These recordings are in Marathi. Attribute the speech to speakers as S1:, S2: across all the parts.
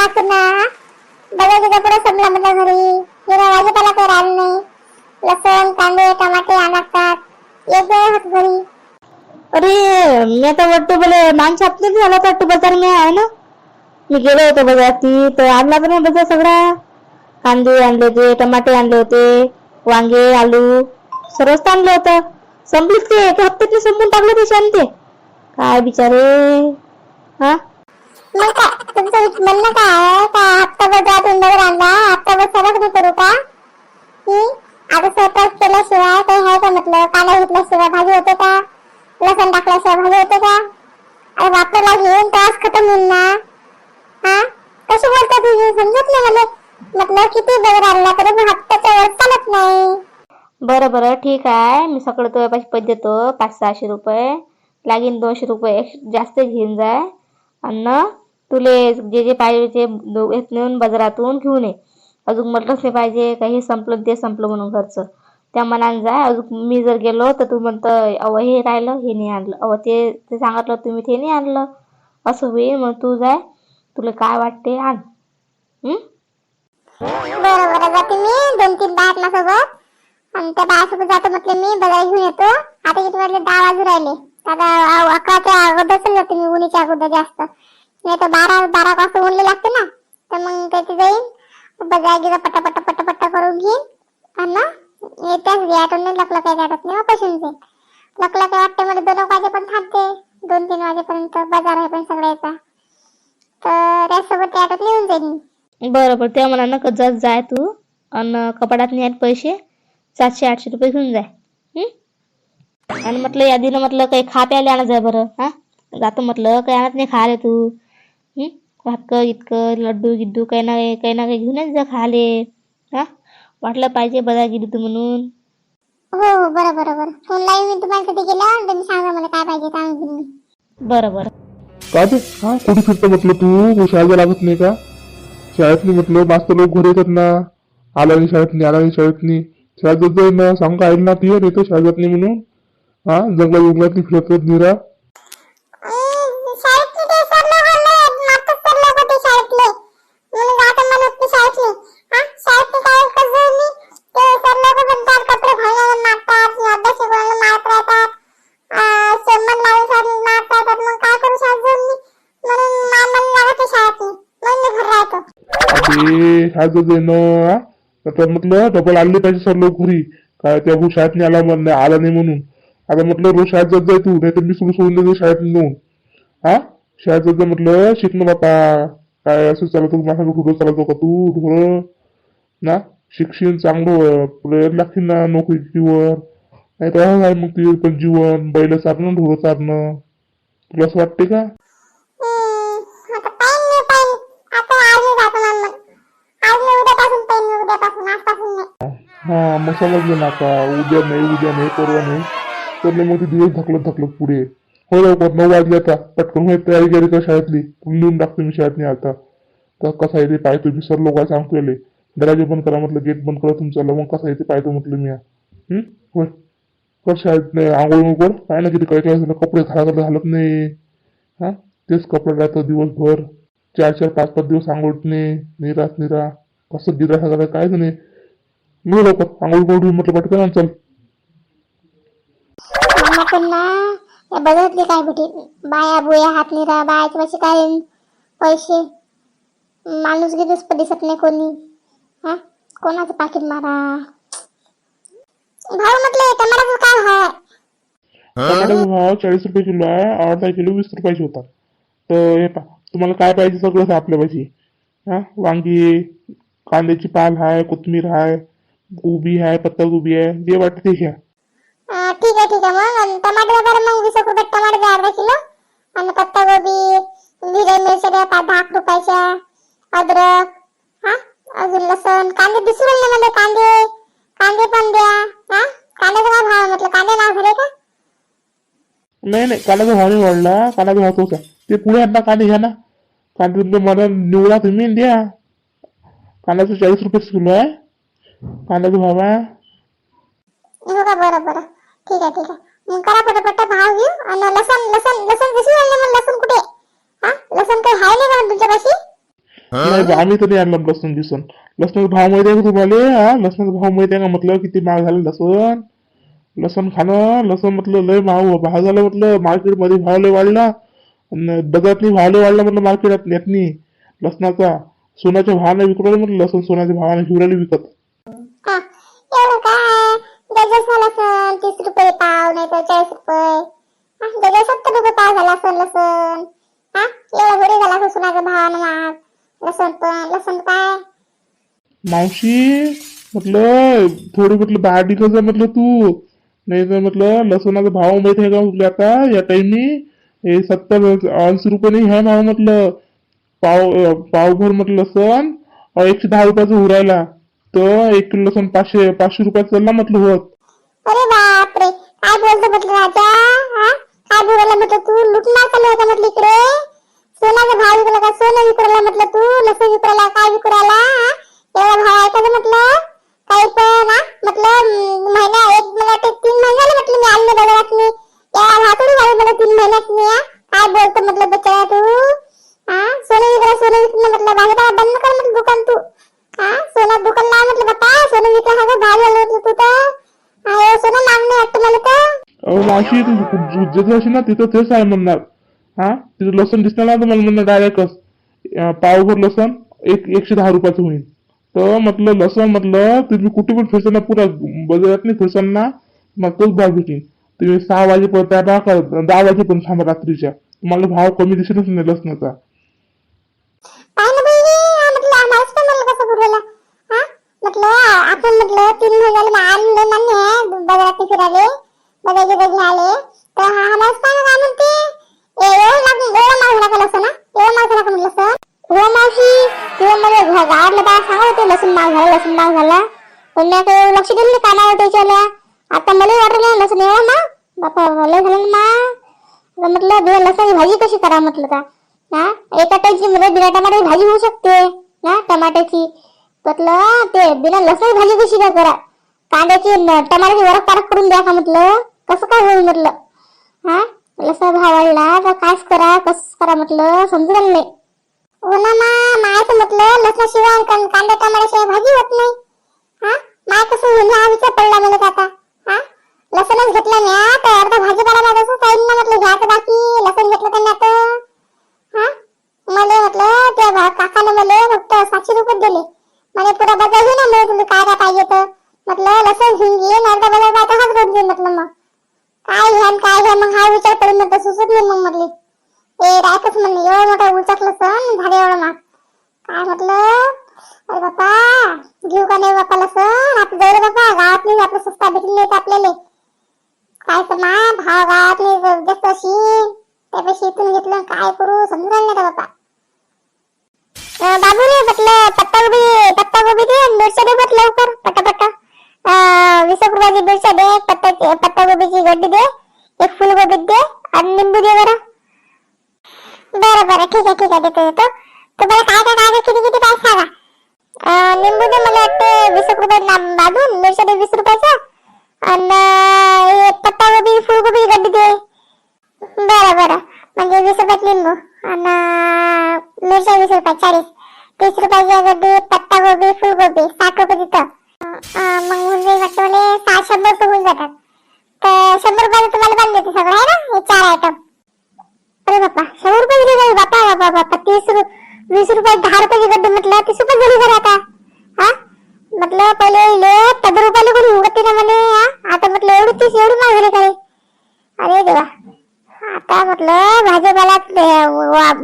S1: लागतो ना बघायचं कपडे संपला म्हटलं घरी. हिरा भाजीपाला काही राहिलं नाही. लसण कांदे टमाटे आणा लागतात. एक वेळ घरी.
S2: अरे मी आता वाटतं बोले मागच्या हप्त्यात झाला तर वाटतं बाजार मी आहे ना? मी गेलो होतो बाजारात तर आणला पण नाही बाजार सगळा. कांदे आणले होते टमाटे आणले होते वांगे आलू सर्वच आणलं होतं. संपलीच ते एका हप्त्यात संपून टाकलं ते शान ते काय बिचारे? हा?
S1: मग काय? तुमचं म्हणणं काय आहे? का हप्ताभर जात उंडावर आणला हप्ताभर सगळं नाही करू का? की आता स्वयंपाक केल्याशिवाय काही आहे का म्हटलं? कांदा घेतल्याशिवाय भाजी होते का? लसण टाकल्याशिवाय भाजी होते का? अरे वापरला घेऊन त्रास खतम होईल ना? हा? कशी बोलता तुझी समजत नाही मला. म्हटलं किती दर आणला तरी पण हप्त्याच्या वर चालत नाही.
S2: बरं बरं ठीक आहे. मी सगळं तुझ्या पैसे देतो. पाच सहाशे रुपये. लागीन दोनशे रुपये. जास्त घेऊन जाय. आणि तुले जे जे पाहिजे ते नेऊन बाजारातून घेऊन ये. अजून म्हटलंच नाही पाहिजे काही हे संपलं ते संपलं म्हणून घरचं. त्या मनाने जाय अजून मी जर गेलो तर तू म्हणतं अव हे राहिलं हे नाही आणलं. अव ते ते सांगितलं तुम्ही ते नाही आणलं. असं होईल मग तू जाय. तुला काय वाटते आण.
S1: बरोबर जाते मी. दोन तीन बाहेर ना सोबत आणि त्या बायासोबत जातो म्हटलं मी बघायला घेऊन येतो. आता किती दहा वाजून राहिले. आता अकराच्या अगोदर जाते मी उन्हीच्या अगोदर जास्त. नाही तर बारा बारा वाजता उनले लागते ना तर मग त्याची जाईन बाजार गिजा पटा पटा करून घेईन. आणि येत्याच घे आठवण नाही लकलं काही काढत नाही वापस जाईन. लकलं काय वाटते मला दोन वाजेपर्यंत थांबते. दोन तीन वाजेपर्यंत बाजार आहे पण सगळ्याचा. तर त्यासोबत त्या आठवत येऊन जाईन. बरोबर
S2: बरं बरं त्या मनानं जात जाय तू. आणि कपाडात नाही पैसे. सातशे आठशे रुपये घेऊन जाय. आणि म्हटलं यादीनं म्हटलं काही खा प्यायला आणत जाय बरं. हा? जातो म्हटलं काही आणत नाही खाले तू. हं? भातकं इतकं लड्डू गिड्डू काही ना काही काही ना काही घेऊनच जा खाले हा? वाटलं पाहिजे बघा गेली तू म्हणून.
S1: हो हो बरं बरं बरं. फोन लाईन मी तुम्हाला कधी गेल्यावर तुम्ही सांगा मला काय पाहिजे काय घेऊन
S2: बरं बरं.
S3: का ते हा? कुठे फिरतो म्हटलं तू? शाळेला लागत नाही का? शाळेतनी म्हटलं मास्तर लोक घरी येतात ना. आला नाही शाळेत नाही आला नाही शाळेत नाही शाळेत जात जाईल ना सांग का ना ती येतो शाळेत जात नाही म्हणून. हा जंगला जंगलातली फिरत निरा. म्हटलं डबल आणले पाहिजे सर लोक घरी. काय त्या शाळेत नाही आला आला नाही म्हणून. आता म्हटलं रोज शाळेत जात जाय तू नाही तर मी सुरू सोडून देतो शाळेत नेऊन. हा? शाळेत जात जा म्हटलं शिक ना बापा. काय असं चालतो माझा ढोरं चालवतो का तू? ढोरं ना? शिक्षण चांगलं पुढे लागतील ना नोकरीवर नाही तर मग तुझे पण जीवन बैल चारणं ढोरं चारणं. तुला असं वाटते का?
S1: आता आता
S3: हा मग समजलं ना का उद्या नाही उद्या नाही परवा नाही. त्यांना मग ते दिवस धकलत धकलत पुढे. हो लवकर नऊ वाजले आता. पटकन माहिती तयारी केली का शाळेतली. लिहून टाकतो मी शाळेत नाही आता. तर कसं आहे ते पाहतो मी सर लोक सांगतो दरवाजे बंद करा म्हटलं गेट बंद करा तुमचं. मग कसं आहे ते पाहतो म्हटलं मी. होय. कर शाळेत नाही आंघोळ कर. काय ना किती काय काय कपडे घाला घालत नाही. हा? तेच कपडे राहतं दिवसभर. चार चार पाच पाच दिवस आंघोळत नाही. निरास निरा. कसं गिरा झालं काय नाही. मी लवकर. आंघोळ करून म्हटलं पटकन चल.
S1: मग पुन्हा? या बघितले काय भेटे बाया बुया हात निरा बायाचे पैसे काय पैसे? माणूस गिरीच दिसत नाही कोणी. हा? कोणाचं पाकिट मारा? भाऊ म्हटलं टमाटाचं काय हाय
S3: टमाट्याचा भाव चाळीस रुपये किलो आहे अर्धा किलो वीस रुपयाचे होता तर हे पा तुम्हाला काय पाहिजे सगळंच आपल्यापाशी हा? वांगी कांद्याची पाल आहे कोथिंबीर आहे गोबी आहे पत्तागोबी आहे जे वाटतं ते घ्या.
S1: ठीक आहे ठीक आहे. मग आणि टमाटे वगैरे मग वीस रुपये टमाटे द्या अर्धा किलो. आणि पत्ता गोबी जिरे मिरच्या द्या पाच दहा रुपयाच्या. अद्रक हा? अजून लसण कांदे दिसू राहिले मला कांदे. कांदे पण द्या हा? कांद्याचा काय भाव म्हटलं? कांदे नाव घरे का?
S3: नाही नाही. कांद्याचा भाव नाही वाढला. कांद्याचा भाव तोच ते पुढे आता कांदे घ्या ना. कांदे मला निवडा तुम्ही द्या. कांद्याचा चाळीस रुपये किलो आहे. कांद्याचा भाव आहे.
S1: हो का? बरं बरं. ठीक आहे ठीक आहे. मग करा पटापट भाव घेऊ आणि लसण लसण लसण दिसू राहिले मग लसण कुठे? हा? लसण काही आहे नाही का तुमच्यापाशी?
S3: नाही बा, आम्ही तर नाही आणलं लसूण बिसून लसणाचा भाव माहिती आहे का तुम्हाला? हा? लसणाचा भाव माहिती आहे का म्हटलं किती महाग झालं लसूण? लसूण खाणं लसूण म्हटलं लय भाव भाव झालं म्हटलं मार्केटमध्ये भाव लय वाढला. अन बाजारातनी भाव लय वाढला म्हटलं मार्केटात यातनी. लसणाचा. सोन्याच्या भावाने विकू राहिले म्हटलं लसूण सोन्याच्या भावाने राहिले विकत.
S1: हा एवढं काय? तीस रुपये पाव नाही तर चाळीस रुपये. हा, सत्तर रुपये पाव झाला सण लसूण. हा एवढं थोडी झाला असं सोनाचा भावानं महाग लसूण पण लसूण काय
S3: मावशी म्हटलं थोडी म्हटलं बाहेर निघत जा म्हटलं तू. नाही तर म्हटलं लसणाचा भाव माहीत आहे का म्हटलं आता या टाइमनी हे सत्तर ऐंशी रुपये नाही आहे भाव म्हटलं. पाव पावभर म्हटलं लसण एकशे दहा रुपयाचं उरायला. तर एक किलो लसण पाचशे पाचशे रुपयाचं चालला म्हटलं होत.
S1: अरे बापरे. काय बोलतो म्हटलं राजा? हा? काय बोलायला म्हटलं तू? लुटला चालू होता म्हटलं इकडे? सोन्याचा भाव विकला का? सोनं विकरायला म्हटलं तू? लसूण विकरायला? काय विकरायला? एवढा भाव ऐकायचं म्हटलं? काही पण म्हटलं अं, महिना एक मला वाटतं तीन महिने झाले म्हटलं मी आणले बाजारात मी या भातोडी झाले मला तीन महिन्यात मी हा? काय बोलतो म्हटलं बच्चा तू हा सोनं विकला सोनं विकणं म्हटलं बाहेर बंद कर म्हटलं दुकान तू हा सोनं दुकान लाव म्हटलं बाप्पा सोनं विकला हा का भाव झालं म्हटलं तू तर अहो सोनं मागणे वाटतं मला तर
S3: अहो मावशी तू जिथे असेल ना तिथं तेच आहे म्हणणार. हा? तिथं लसण दिसणार ना तर मला म्हणणार डायरेक्टच पावभर लसण एक एकशे दहा रुपयाचं होईल. तर म्हटलं लसण म्हटलं तुम्ही कुठे पण फिरताना पुरा बाजारात नाही फिरताना मग तोच भाव भेटेल. तुम्ही सहा वाजेपर्यंत त्या दहा वाजे वाजेपर्यंत थांबा रात्रीच्या. तुम्हाला भाव कमी दिसेलच नाही लसणाचा.
S1: म्हटलं म्हटलं आपण म्हटलं तीन महिन्याला मान लय नाही आहे बाजारात बघायचे काही तर हा आम्हालाच ना? काय म्हणते एवढं म्हटलं हो मावशी. तेव्हा मला गावातलं बाया सांगत होते लसूण माग झाला लसूण माग झाला. पण मी आता एवढं लक्ष दिलं नाही कामावर त्याच्याला आता मला वाटलं नाही लसूण एवढा बापा लय झालं मा म्हटलं बिना लसणाची भाजी कशी करा? म्हटलं का हा? एका टाईपची मध्ये बिना टमाट्याची भाजी होऊ शकते. ना टमाट्याची. म्हटलं ते बिना लसणाची भाजी कशी काय करा? कांद्याची टमाट्याची वरक पारक करून द्या का म्हटलं? कसं काय होईल म्हटलं? हा? लसण भाव वाढला तर कायच करा कसं करा म्हटलं? समजून आलं नाही. हो ना मा मायाचं म्हटलं लसणाशिवाय कां- कांदा टमाट्याशिवाय भाजी होत नाही हा माय कसं होईल हा विचार पडला मला तर आता हा लसणच घेतलं म्या तर अर्धा भाजीपाला माझा असं साईड ना म्हटलं घ्या तर बाकी लसण घेतलं त्यांना तर हा मला म्हटलं त्या भा- काकानं मला फक्त सातशे रुपये दिले मला पुरा बाजार घेऊन आणलं तुम्ही काय काय पाहिजे तर म्हटलं लसण घेऊन घे अर्धा बाजार काय तर हात घेऊन घे म्हटलं मग काय घ्या न काय घ्या मग हा विचार पडून नंतर सुचत नाही मग म्हटली ए रायकच म्हणली. एवढं मोठा उलचकलं सण झाले एवढं मग काय म्हटलं? अरे बापा घेऊ का नाही बापाला सण? आपलं जाऊ बापा गावात नाही आपलं सस्ता भेटून नाही आपल्याला. काय तर मा भाव गावात नाही जास्त अशी त्यापेक्षा इथून घेतलं काय करू? समजून आलं नाही बापा? अं, बाबू रे म्हटलं पत्ता गोबी पत्ता गोबी दे मिरच्या दे म्हटलं लवकर पटापट. अं, वीस रुपयाची मिरच्या दे पत्ता पत्ता गोबीची गड्डी दे एक फुल गोबी दे आणि लिंबू दे बरं. बरं बरं ठीक आहे ठीक आहे देतो देतो. तुम्हाला काय काय काय किती किती काय सांगा. लिंबू दे मला वाटते वीस रुपये बाजून मिरच्या दे वीस रुपयाचा. आणि पत्ता गोबी फुलगोबी गड्डी दे. बरं बरं. म्हणजे वीस रुपयात लिंबू. आणि मिरच्या वीस रुपये चाळीस. तीस रुपयाची गड्डी पत्ता गोबी फुलगोबी. साठ रुपये तिथं मग होऊन जाईल वाटतं मला. सहा शंभर रुपये होऊन जातात. तर शंभर रुपयाचं तुम्हाला बांध देते सगळं आहे ना? हे चार आयटम अरे बाप्पा शंभर रुपये दिले जाईल बापा बापा बापा तीस रु वीस रुपये दहा रुपये गड्डे म्हटलं तीस रुपये झाली खरं आता. हा? म्हटलं पहिले इले पंधरा रुपयाला कोणी उगते ना म्हणे हा? आता म्हटलं एवढी तीस एवढी महाग झाली काय अरे देवा. आता म्हटलं भाजीपाला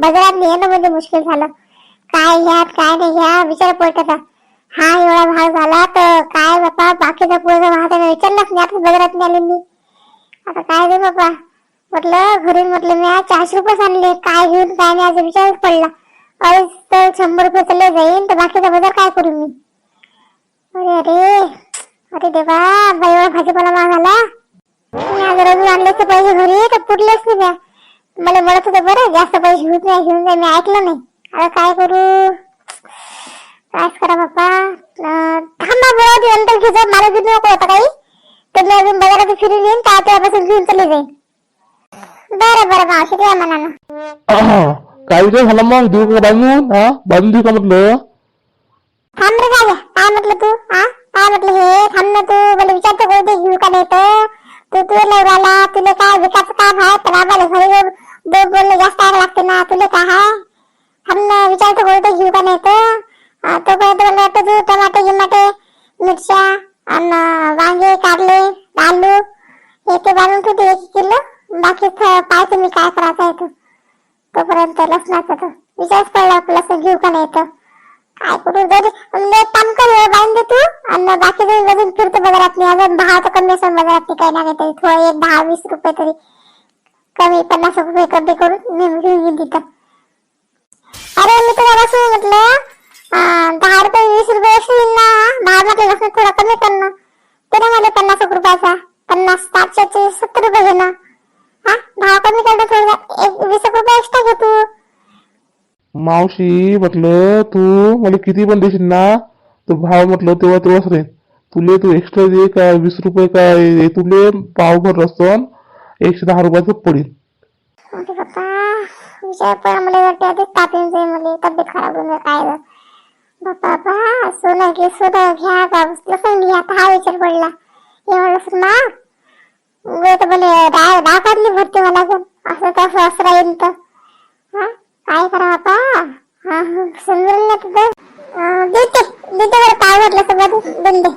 S1: बाजारात नेणं म्हणजे मुश्किल झालं. काय घ्या काय नाही घ्या विचार पडत हा एवढा भाव झाला तर काय बापा बाकीचा पुढे भाव त्याने विचारलाच नाही आता बाजारात नाही आले मी. आता काय दे बाबा? म्हटलं घरी म्हटलं मी आज चारशे रुपये आणले. काय घेऊन काय नाही आज विचारच पडला. अरे तर शंभर रुपये चालले जाईन तर बाकीचा बाजार काय करू मी? अरे अरे. अरे देवा बाई भाजीपाला मागाला मी आज रोज आणल्याचे पैसे घरी तर पुरलेच नाही मला म्हणत होतं बरं जास्त पैसे घेऊन नाही घेऊन जाय मी ऐकलं नाही. आता काय करू कायच करा बाप्पा अं, थांबा बरं ते नंतर घेतो मला घेऊन नको होतं काही तर मी अजून बाजारात फिरून येईन बरं बरं मावशी मनानं
S3: काय विचार झाला मग देऊ का बांधून हा? बांधून देऊ का म्हटलं?
S1: थांब रे काय म्हटलं तू? हा? काय म्हटलं हे? थांब ना तू मला विचारतो कोणते घेऊ का नाही तर. तू तुझ्या नवऱ्याला तुला काय विकास काम आहे? तर आम्हाला घरी दोन बोलणं जास्त आग लागते ना तुला काय आहे? थांब ना विचारतो कोणते घेऊ का नाही तर. अं, तोपर्यंत मला वाटतं तू टमाटे गिमाटे मिरच्या आणि वांगे कारले आलू येते ते बांधून ठेवते एक किलो. बाकी पाहतो मी काय करायचं येतो तोपर्यंत लसणाचं तो विचारच पडला लसूण घेऊ का नाही तर काय करू? जरी एक काम कर बांध दे तू. आणि बाकी जरी वजन फिरतो बाजारात नाही अजून भाव तर कमी असेल बाजारात काही ना काहीतरी थोडं एक दहा वीस रुपये तरी. कमी पन्नास रुपये कमी करून मी घेऊन येईन तिथं. अरे मी तुला बसून म्हटलं दहा रुपये वीस रुपये असतील ना. दहा म्हटलं बसून थोडा कमी कर ना. तरी मला पन्नास एक रुपयाचा. रुपये घे ना. हा? भाव कमी थोडा एक वीस रुपये एक्स्ट्रा घे तू.
S3: मावशी म्हटलं तू मला किती पण देशील ना तो भाव म्हटलं तेव्हा तेव्हाच रे तुले तू एक्स्ट्रा दे का वीस रुपये काय तुले पावभर रसन एकशे दहा रुपयाचं पडेल.
S1: अरे बाप्पा विचार पण मला वाटतं आधीच ताप येऊन जाईल मला. तब्येत खराब होऊन जाईल काय झालं. बाप्पा बाप्पा सोनं घे सोनं घ्या का घ्या. हा विचार पडला. हे म्हणलं उगाच भले डाव डाकातली भरती मला लागून असं कसं असं येईल तर. हा? काय करा बापा? हा समजून देते. देते बरं पाय म्हटलं सगळं. दोन दे